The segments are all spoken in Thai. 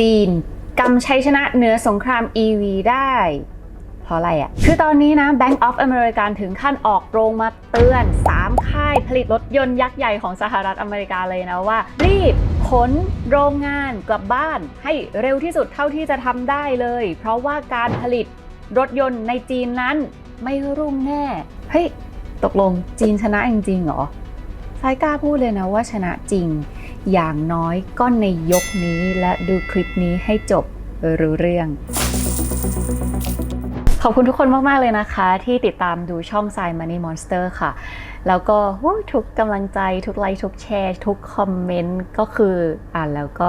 จีนกำชัยชนะเหนือสงคราม EV ได้ เพราะอะไรอะ่ะ คือตอนนี้นะ Bank of America ถึงขั้นออกโรงมาเตือน 3 ค่ายผลิตรถยนต์ยักษ์ใหญ่ของสหรัฐอเมริกาเลยนะว่า รีบขนโรงงานกลับบ้านให้เร็วที่สุดเท่าที่จะทำได้เลย เพราะว่าการผลิตรถยนต์ในจีนนั้นไม่รุ่งแน่ เฮ้ย ตกลงจีนชนะจริงๆเหรอ ไซกล้าพูดเลยนะว่าชนะจริง อย่างน้อยก็ในยกนี้และดูคลิปนี้ให้จบรู้เรื่อง ขอบคุณทุกคนมาก ๆ เลยนะคะ ที่ติดตามดูช่อง s าย Money Monster ค่ะ แล้วก็ทุกกำลังใจทุกไลค์ทุกแชร์ ทุกคอมเมนต์ก็คืออ่านแล้วก็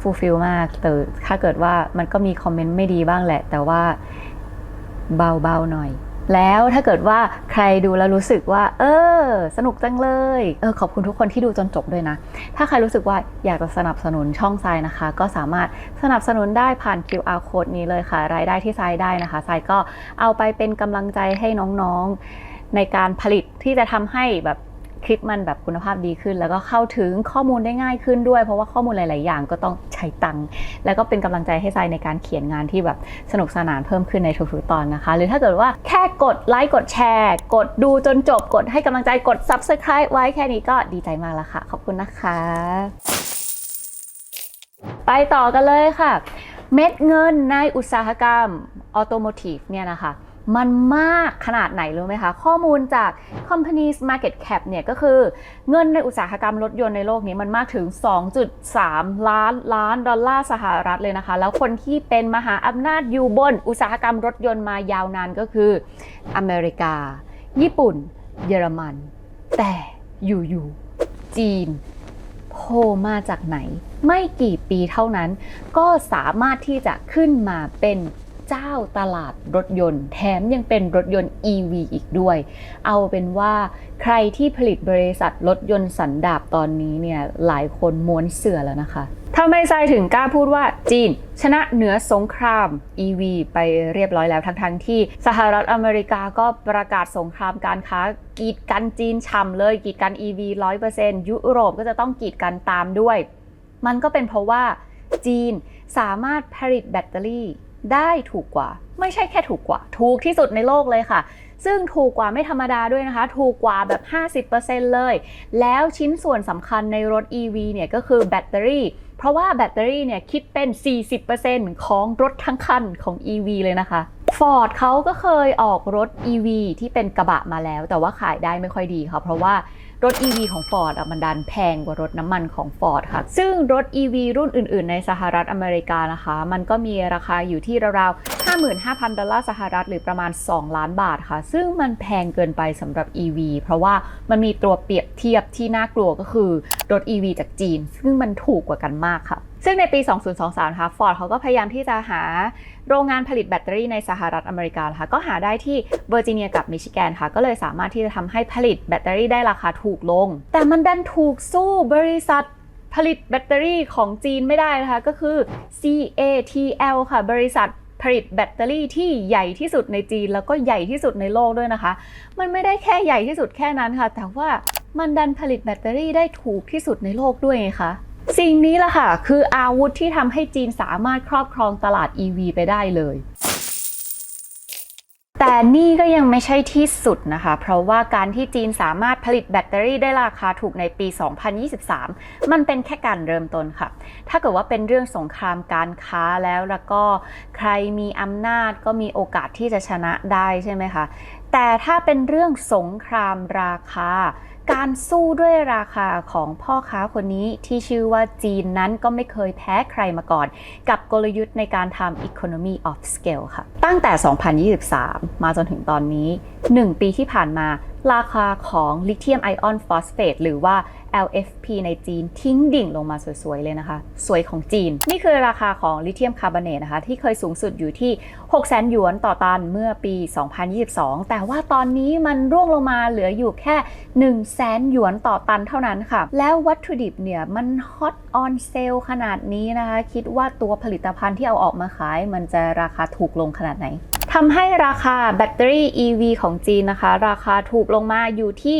ฟูลฟิลมากแต่ถ้าเกิดว่ามันก็มีคอมเมนต์ไม่ดีบ้างแหละ แต่ว่าเบา ๆ หน่อย แล้วถ้าเกิดว่าใครดูแล้วรู้สึกว่า เออ สนุกจังเลยเออขอบคุณทุกคนที่ดูจนจบด้วยนะ ถ้าใครรู้สึกว่าอยากจะสนับสนุนช่องทรายนะคะ ก็สามารถสนับสนุนได้ผ่าน QR code นี้เลยค่ะ รายได้ที่ทรายได้นะคะทรายก็เอาไปเป็นกำลังใจให้น้องๆในการผลิตที่จะทำให้แบบ คลิปมันแบบคุณภาพดีขึ้น แล้วก็เข้าถึงข้อมูลได้ง่ายขึ้นด้วย เพราะว่าข้อมูลหลาย ๆ อย่างก็ต้องใช้ตังค์แล้วก็เป็นกำลังใจให้ทรายในการเขียนงานที่แบบสนุกสนานเพิ่มขึ้นในทุกๆตอนนะคะ หรือถ้าเกิดว่าแค่กดไลค์กดแชร์ กดดูจนจบกดให้กำลังใจกด subscribe ไว้แค่นี้ก็ดีใจมากแล้วค่ะ ขอบคุณนะคะ ไปต่อกันเลยค่ะ เม็ดเงินในอุตสาหกรรมออโตโมทีฟเนี่ยนะคะ มันมากขนาดไหนรู้ไหมคะ ข้อมูลจาก Companies Market Cap เนี่ยก็คือเงินในอุตสาหกรรมรถยนต์ในโลกนี้มันมากถึง 2.3 ล้านล้านดอลลาร์สหรัฐเลยนะคะ แล้วคนที่เป็นมหาอำนาจอยู่บนอุตสาหกรรมรถยนต์มายาวนานก็คืออเมริกา ญี่ปุ่น เยอรมัน แต่อยู่ๆจีนโผล่มาจากไหน ไม่กี่ปีเท่านั้น ก็สามารถที่จะขึ้นมาเป็น เจ้าตลาดรถยนต์ แถมยังเป็นรถยนต์ EV อีกด้วย เอาเป็นว่าใครที่ผลิตบริษัทรถยนต์สันดาปตอนนี้เนี่ยหลายคนม้วนเสือแล้วนะคะทำไมทรายถึงกล้าพูดว่าจีน ชนะเหนือสงคราม EV ไปเรียบร้อยแล้วทั้งๆทที่สหรัฐอเมริกาก็ประกาศสงครามการค้ากีดกันจีนช่ำเลยกีดกัน EV 100%ยุโรปก็จะต้องกีดกันตามด้วย มันก็เป็นเพราะว่าจีนสามารถผลิตแบตเตอรี่ ได้ถูกกว่า ไม่ใช่แค่ถูกกว่า ถูกที่สุดในโลกเลยค่ะ ซึ่งถูกกว่าไม่ธรรมดาด้วยนะคะ ถูกกว่าแบบ 50%เลย แล้วชิ้นส่วนสำคัญในรถ EV เนี่ยก็คือแบตเตอรี่ เพราะว่าแบตเตอรี่เนี่ยคิดเป็น 40%ของรถทั้งคันของ EV เลยนะคะ Ford เขาก็เคยออกรถ EV ที่เป็นกระบะมาแล้ว แต่ว่าขายได้ไม่ค่อยดีค่ะ เพราะว่า รถ EV ของ Ford อะมันดันแพงกว่ารถน้ำมันของ Ford ค่ะ ซึ่งรถ EV รุ่นอื่น ๆ ในสหรัฐอเมริกานะคะ มันก็มีราคาอยู่ที่ราวๆ55,000 ดอลลาร์สหรัฐหรือประมาณ 2 ล้านบาทค่ะ ซึ่งมันแพงเกินไปสำหรับ EV เพราะว่ามันมีตัวเปรียบเทียบที่น่ากลัวก็คือรถ EV จากจีน ซึ่งมันถูกกว่ากันมากค่ะ ซึ่งในปี 2023 นะคะ Ford เขาก็พยายามที่จะหาโรงงานผลิตแบตเตอรี่ในสหรัฐอเมริกานะคะก็หาได้ที่เวอร์จิเนียกับมิชิแกนค่ะ ก็เลยสามารถที่จะทำให้ผลิตแบตเตอรี่ได้ราคาถูกลง แต่มันดันถูกสู้บริษัทผลิตแบตเตอรี่ของจีนไม่ได้นะคะ ก็คือ CATL ค่ะ บริษัทผลิตแบตเตอรี่ที่ใหญ่ที่สุดในจีน แล้วก็ใหญ่ที่สุดในโลกด้วยนะคะ มันไม่ได้แค่ใหญ่ที่สุดแค่นั้นค่ะ แต่ว่ามันดันผลิตแบตเตอรี่ได้ถูกที่สุดในโลกด้วยไงคะ สิ่งนี้แหละค่ะ คืออาวุธที่ทำให้จีนสามารถครอบครองตลาด EV ไปได้เลย แต่นี่ก็ยังไม่ใช่ที่สุดนะคะ เพราะว่าการที่จีนสามารถผลิตแบตเตอรี่ได้ราคาถูกในปี 2023 มันเป็นแค่การเริ่มต้นค่ะ ถ้าเกิดว่าเป็นเรื่องสงครามการค้าแล้วแล้วก็ใครมีอำนาจก็มีโอกาสที่จะชนะได้ใช่ไหมคะแต่ถ้าเป็นเรื่องสงครามราคาการสู้ด้วยราคาของพ่อค้าคนนี้ที่ชื่อว่าจีนนั้นก็ไม่เคยแพ้ใครมาก่อน กับกลยุทธ์ในการทำ economy of scale ค่ะ ตั้งแต่ 2023 มาจนถึงตอนนี้ 1 ปีที่ผ่านมาราคาของลิเธียมไอออนฟอสเฟตหรือว่า LFP ในจีนทิ้งดิ่งลงมาสวยๆ เลยนะคะ สวยของจีน นี่คือราคาของลิเธียมคาร์บอเนตนะคะ ที่เคยสูงสุดอยู่ที่ 6 0 0 0 0 0หยวนต่อตันเมื่อปี 2022 แต่ว่าตอนนี้มันร่วงลงมาเหลืออยู่แค่ 1 0 0 0 0 0หยวนต่อตันเท่านั้นค่ะ แล้ววัตถุดิบเนี่ยมันฮอตออนเซลขนาดนี้นะคะ คิดว่าตัวผลิตภัณฑ์ที่เอาออกมาขาย มันจะราคาถูกลงขนาดไหนทำให้ราคาแบตเตอรี่ EV ของจีนนะคะ ราคาถูกลงมาอยู่ที่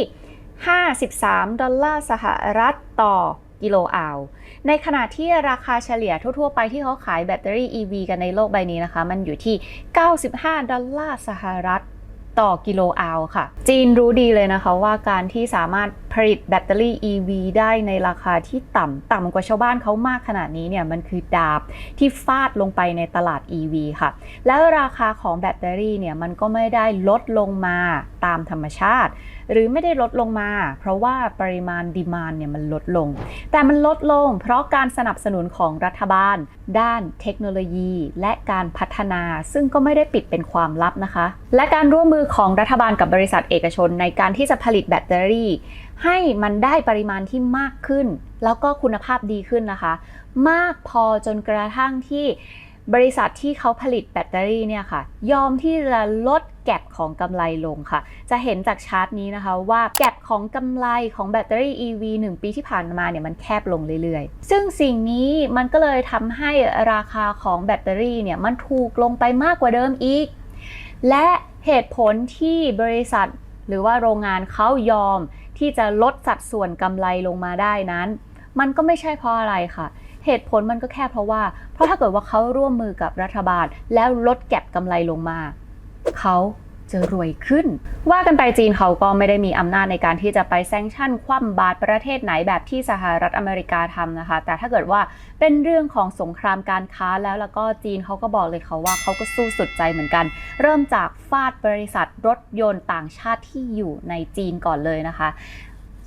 53 ดอลลาร์สหรัฐต่อกิโลอาวในขณะที่ราคาเฉลี่ยทั่ว ๆ ไปที่เขาขายแบตเตอรี่ EV กันในโลกใบนี้นะคะ มันอยู่ที่ 95 ดอลลาร์สหรัฐ ต่อกิโลอาวค่ะ จีนรู้ดีเลยนะคะว่าการที่สามารถผลิตแบตเตอรี่ EV ได้ในราคาที่ต่ำต่ำกว่าชาวบ้านเขามากขนาดนี้เนี่ยมันคือดาบที่ฟาดลงไปในตลาด EV ค่ะ แล้วราคาของแบตเตอรี่เนี่ยมันก็ไม่ได้ลดลงมา ตามธรรมชาติ หรือไม่ได้ลดลงมา เพราะว่าปริมาณดีมานเนี่ยมันลดลง แต่มันลดลง เพราะการสนับสนุนของรัฐบาล ด้านเทคโนโลยี และการพัฒนา ซึ่งก็ไม่ได้ปิดเป็นความลับนะคะ และการร่วมมือของรัฐบาลกับบริษัทเอกชน ในการที่จะผลิตแบตเตอรี่ ให้มันได้ปริมาณที่มากขึ้น แล้วก็คุณภาพดีขึ้นนะคะ มากพอจนกระทั่งที่ บริษัทที่เขาผลิตแบตเตอรี่เนี่ยค่ะ ยอมที่จะลดแก็บของกำไรลงค่ะ จะเห็นจากชาร์ตนี้นะคะว่าแก็บของกำไรของแบตเตอรี่ EV 1 ปีที่ผ่านมาเนี่ยมันแคบลงเรื่อยๆ ซึ่งสิ่งนี้มันก็เลยทำให้ราคาของแบตเตอรี่เนี่ยมันถูกลงไปมากกว่าเดิมอีก และเหตุผลที่บริษัทหรือว่าโรงงานเขายอมที่จะลดสัดส่วนกำไรลงมาได้นั้น มันก็ไม่ใช่เพราะอะไรค่ะ เหตุผลมันก็แค่เพราะว่า เพราะถ้าเกิดว่าเขาร่วมมือกับรัฐบาล แล้วลดแก็บกำไรลงมา เขาจะรวยขึ้น ว่ากันไปจีนเขาก็ไม่ได้มีอำนาจในการที่จะไปแซงชั่นคว่ำบาตรประเทศไหนแบบที่สหรัฐอเมริกาทำนะคะ แต่ถ้าเกิดว่าเป็นเรื่องของสงครามการค้าแล้วแล้วก็จีนเขาก็บอกเลยค่ะว่าเขาก็สู้สุดใจเหมือนกัน เริ่มจากฟาดบริษัทรถยนต์ต่างชาติที่อยู่ในจีนก่อนเลยนะคะ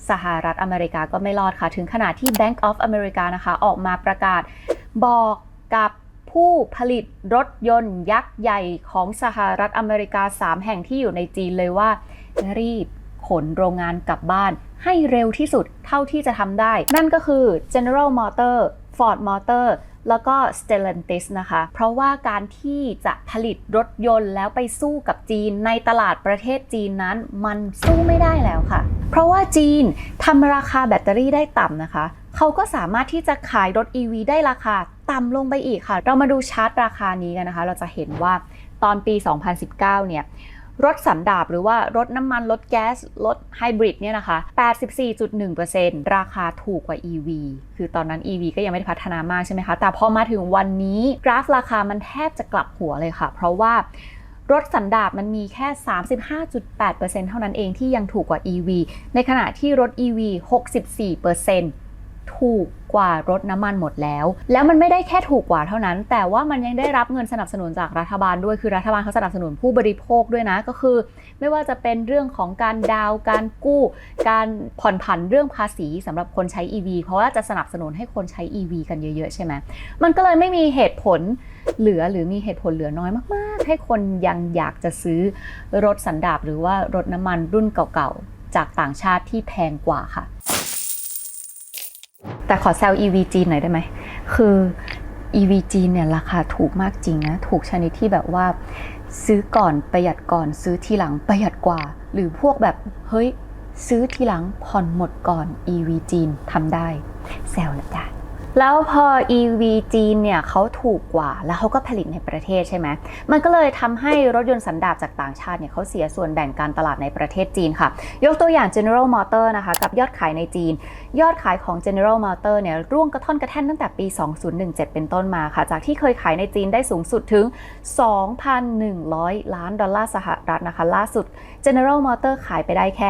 สหรัฐอเมริกาก็ไม่รอดค่ะ ถึงขนาดที่ Bank of America นะคะ ออกมาประกาศบอกกับผู้ผลิตรถยนต์ยักษ์ใหญ่ของสหรัฐอเมริกา 3 แห่งที่อยู่ในจีนเลยว่า รีบขนโรงงานกลับบ้านให้เร็วที่สุดเท่าที่จะทำได้ นั่นก็คือ General Motor Ford Motor แล้วก็ Stellantis นะคะ เพราะว่าการที่จะผลิตรถยนต์แล้วไปสู้กับจีนในตลาดประเทศจีนนั้น มันสู้ไม่ได้แล้วค่ะ เพราะว่าจีนทำราคาแบตเตอรี่ได้ต่ำนะคะ เขาก็สามารถที่จะขายรถ EV ได้ราคาต่ำลงไปอีกค่ะ เรามาดูชาร์ตราคานี้กันนะคะ เราจะเห็นว่าตอนปี 2019 เนี่ยรถสันดาปหรือว่ารถน้ำมัน รถแก๊ส รถไฮบริดเนี่ยนะคะ 84.1%ราคาถูกกว่า EV คือตอนนั้น EV ก็ยังไม่ได้พัฒนามากใช่ไหมคะ แต่พอมาถึงวันนี้กราฟราคามันแทบจะกลับหัวเลยค่ะ เพราะว่า รถสันดาปมันมีแค่ 35.8%เท่านั้นเองที่ยังถูกกว่า EV ในขณะที่รถ EV 64%ถูก กว่ารถน้ำมันหมดแล้ว แล้วมันไม่ได้แค่ถูกกว่าเท่านั้น แต่ว่ามันยังได้รับเงินสนับสนุนจากรัฐบาลด้วยคือรัฐบาลเขาสนับสนุนผู้บริโภคด้วยนะก็คือ ไม่ว่าจะเป็นเรื่องของการดาวการกู้ การผ่อนผันเรื่องภาษีสำหรับคนใช้ EV เพราะว่าจะสนับสนุนให้คนใช้ EV กันเยอะๆ ใช่ไหมมันก็เลยไม่มีเหตุผลเหลือหรือมีเหตุผลเหลือน้อยมาก ๆ ให้คนยังอยากจะซื้อรถสันดาปหรือว่ารถน้ำมันรุ่นเก่าๆ จากต่างชาติที่แพงกว่าค่ะ แต่ขอแซว EV จีนหน่อยได้ไหม คือ EV จีนเนี่ยราคาถูกมากจริงนะ ถูกชนิดที่แบบว่า ซื้อก่อนประหยัดก่อนซื้อทีหลังประหยัดกว่า หรือพวกแบบ เฮ้ย ซื้อทีหลังผ่อนหมดก่อน EV จีนทำได้ แซวละจ้ะ แล้วพอ EV จีนเนี่ยเขาถูกกว่า แล้วเขาก็ผลิตในประเทศใช่ไหมมันก็เลยทำให้รถยนต์สันดาปจากต่างชาติเนี่ยเขาเสียส่วนแบ่งการตลาดในประเทศจีนค่ะ ยกตัวอย่าง General Motor นะคะ กับยอดขายในจีน ยอดขายของ General Motor เนี่ยร่วงกระท่อนกระแท่นตั้งแต่ปี 2017 เป็นต้นมาค่ะ จากที่เคยขายในจีนได้สูงสุดถึง 2,100 ล้านดอลลาร์สหรัฐนะคะ ล่าสุด General Motor ขายไปได้แค่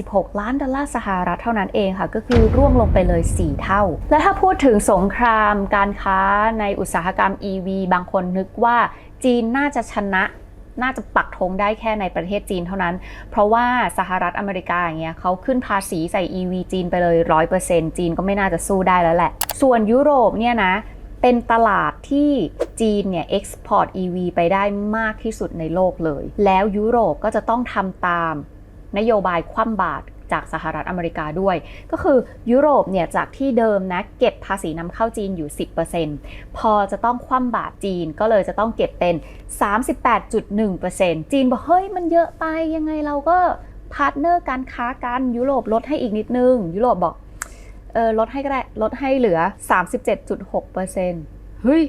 446 ล้านดอลลาร์สหรัฐเท่านั้นเองค่ะ ก็คือร่วงลงไปเลย 4 เท่าและถ้าพูดถึงสงครามการค้าในอุตสาหกรรม EV บางคนนึกว่าจีนน่าจะชนะน่าจะปักธงได้แค่ในประเทศจีนเท่านั้น เพราะว่าสหรัฐอเมริกาอย่างเงี้ยเขาขึ้นภาษีใส่ EV จีนไปเลย 100%จีนก็ไม่น่าจะสู้ได้แล้วแหละ ส่วนยุโรปเนี่ยนะ เป็นตลาดที่จีนเนี่ยเอ็กซ์พอร์ต EV ไปได้มากที่สุดในโลกเลย แล้วยุโรปก็จะต้องทำตามนโยบายคว่ำบาตร จากสหรัฐอเมริกาด้วย ก็คือยุโรปเนี่ยจากที่เดิมนะเก็บภาษีนำเข้าจีนอยู่ 10%พอจะต้องคว่ำบาตรจีนก็เลยจะต้องเก็บเป็น 38.1%จีนบอกเฮ้ยมันเยอะไปยังไงเราก็พาร์ทเนอร์การค้ากันยุโรปลดให้อีกนิดนึง ยุโรปบอกเออลดให้ก็ได้ลดให้เหลือ 37.6%เฮ้ย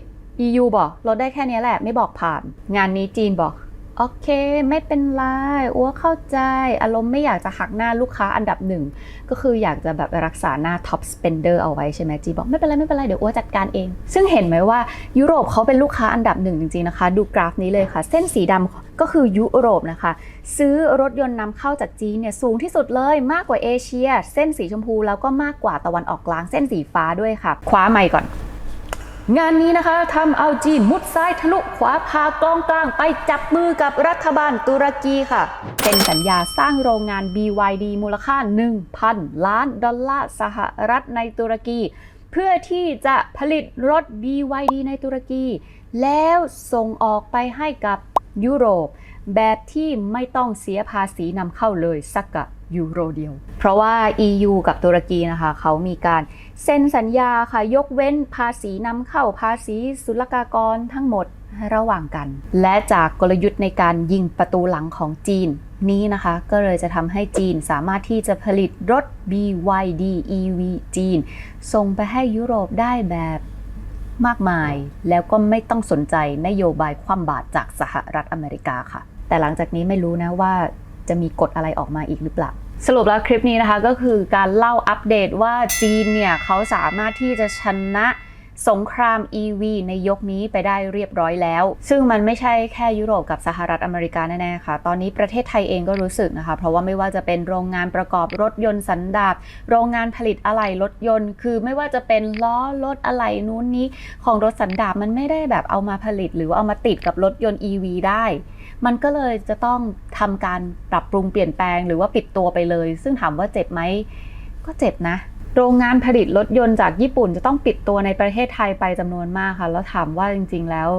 EU บอกลดได้แค่นี้แหละไม่บอกผ่าน งานนี้จีนบอก โอเค ไม่เป็นไรอัวเข้าใจ อารมณ์ไม่อยากจะหักหน้าลูกค้าอันดับหนึ่ง ก็คืออยากจะแบบรักษาหน้า top spender เอาไว้ใช่ไหมจีบอกไม่เป็นไร ไม่เป็นไร เดี๋ยวอัวจัดการเอง ซึ่งเห็นไหมว่ายุโรปเขาเป็นลูกค้าอันดับหนึ่งจริง ๆ นะคะ ดูกราฟนี้เลยค่ะ เส้นสีดำก็คือยุโรปนะคะ ซื้อรถยนต์นำเข้าจากจีนเนี่ยสูงที่สุดเลยมากกว่าเอเชีย เส้นสีชมพูแล้วก็มากกว่าตะวันออกกลางเส้นสีฟ้าด้วยค่ะคว้าไมค์ก่อน งานนี้นะคะทำเอาจีนมุดซ้ายทะลุขวาพากองกลางไปจับมือกับรัฐบาลตุรกีค่ะ เป็นสัญญาสร้างโรงงาน BYD มูลค่า 1,000 ล้านดอลลาร์สหรัฐในตุรกี เพื่อที่จะผลิตรถ BYD ในตุรกี แล้วส่งออกไปให้กับยุโรป แบบที่ไม่ต้องเสียภาษีนำเข้าเลยสักกะ ยูโรเดียว เพราะว่า EU กับตุรกีนะคะเขามีการเซ็นสัญญาค่ะยกเว้นภาษีนำเข้าภาษีศุลกากรทั้งหมดระหว่างกัน และจากกลยุทธ์ในการยิงประตูหลังของจีนนี้นะคะ ก็เลยจะทำให้จีนสามารถที่จะผลิตรถ BYD EV จีน ส่งไปให้ยุโรปได้แบบมากมาย แล้วก็ไม่ต้องสนใจนโยบายคว่ำบาตรจากสหรัฐอเมริกาค่ะ แต่หลังจากนี้ไม่รู้นะว่าจะมีกฎอะไรออกมาอีกหรือเปล่า สรุปแล้วคลิปนี้นะคะก็คือการเล่าอัปเดตว่าจีนเนี่ยเขาสามารถที่จะชนะสงคราม EV ในยกนี้ไปได้เรียบร้อยแล้ว ซึ่งมันไม่ใช่แค่ยุโรปกับสหรัฐอเมริกาแน่ๆค่ะ ตอนนี้ประเทศไทยเองก็รู้สึกนะคะ เพราะว่าไม่ว่าจะเป็นโรงงานประกอบรถยนต์สันดาปโรงงานผลิตอะไหล่รถยนต์ คือไม่ว่าจะเป็นล้อรถอะไหล่นู้นนี้ของรถสันดาปมันไม่ได้แบบเอามาผลิต หรือว่าเอามาติดกับรถยนต์ EV ได้ มันก็เลยจะต้องทำการปรับปรุงเปลี่ยนแปลงหรือว่าปิดตัวไปเลย ซึ่งถามว่าเจ็บไหมก็เจ็บนะ โรงงานผลิตรถยนต์จากญี่ปุ่นจะต้องปิดตัวในประเทศไทยไปจำนวนมากค่ะ แล้วถามว่าจริง ๆ แล้ว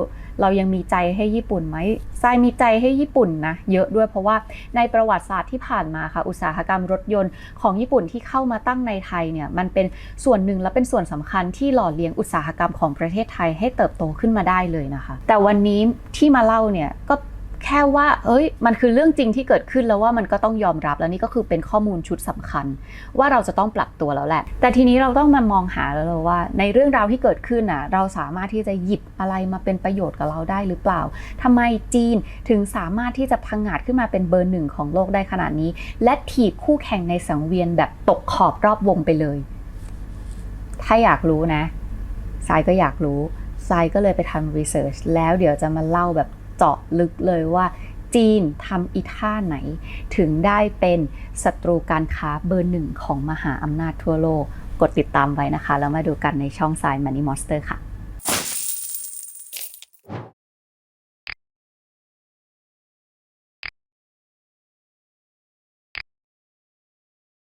เรายังมีใจให้ญี่ปุ่นไหมทรายมีใจให้ญี่ปุ่นนะเยอะด้วยเพราะว่าในประวัติศาสตร์ที่ผ่านมาค่ะ อุตสาหกรรมรถยนต์ของญี่ปุ่นที่เข้ามาตั้งในไทยเนี่ยมันเป็นส่วนหนึ่งและเป็นส่วนสำคัญที่หล่อเลี้ยงอุตสาหกรรมของประเทศไทยให้เติบโตขึ้นมาได้เลยนะคะ แต่วันนี้ที่มาเล่าเนี่ยก็ แค่ว่า เอ้ย มันคือเรื่องจริงที่เกิดขึ้นแล้วว่ามันก็ต้องยอมรับแล้วนี่ก็คือเป็นข้อมูลชุดสำคัญ ว่าเราจะต้องปรับตัวแล้วแหละ แต่ทีนี้เราต้องมามองหาแล้วว่า ในเรื่องราวที่เกิดขึ้นน่ะเราสามารถที่จะหยิบอะไรมาเป็นประโยชน์กับเราได้หรือเปล่าทำไมจีนถึงสามารถที่จะพังงาดขึ้นมาเป็นเบอร์หนึ่งของโลกได้ขนาดนี้ และถีบคู่แข่งในสังเวียนแบบตกขอบรอบวงไปเลย ถ้าอยากรู้นะทรายก็อยากรู้ทรายก็เลยไปทำรีเสิร์ชแล้วเดี๋ยวจะมาเล่าแบบ เจาะลึกเลยว่าจีนทำอีท่าไหน ถึงได้เป็นศัตรูการค้าเบอร์หนึ่งของมหาอำนาจทั่วโลก กดติดตามไว้นะคะ แล้วมาดูกันในช่องซาย Money Monster ค่ะ